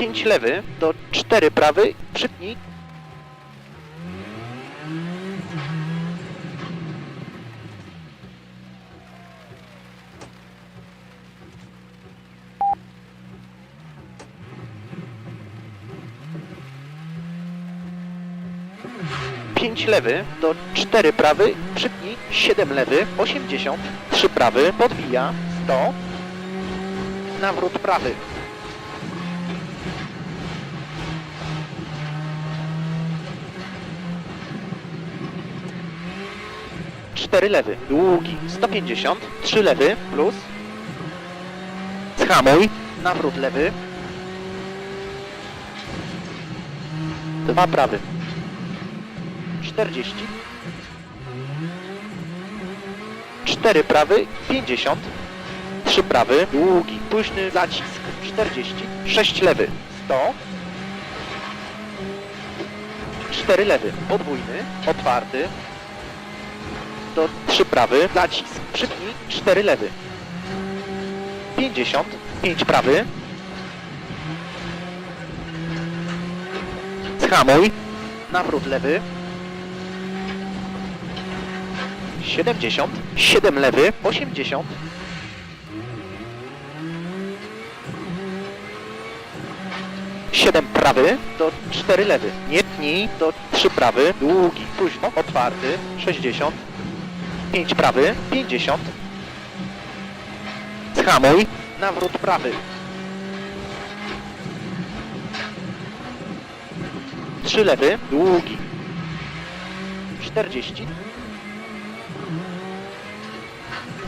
5 lewy, do 4 prawy, przytnij. Pięć lewy, do 4 prawy, przytnij, 7 lewy, 80, 3 prawy, podbija, 100, nawrót prawy. Cztery lewy, długi, 150, trzy lewy, plus. Schamuj, nawrót lewy. Dwa prawy. 40. Cztery prawy, 50. Trzy prawy, długi, późny zacisk, 40. Sześć lewy, 100. Cztery lewy, podwójny, otwarty, do 3 prawy, nacisk, przypnij, 4 lewy. 50, 5 prawy. Schamuj, nawrót lewy. 70, 7 lewy, 80. Siedem prawy do 4 lewy. Nie tnij do 3 prawy. Długi, późno, otwarty. 60. 5 prawy, 50. Schamuj, nawrót prawy. 3 lewy, długi. 40.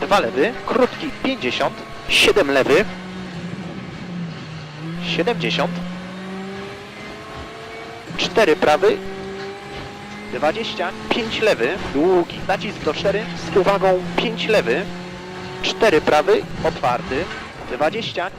2 lewy, krótki, 50. 7 lewy. 70. 4 prawy, 20, 5 lewy, długi, nacisk do 4, z uwagą 5 lewy, 4 prawy, otwarty, 20,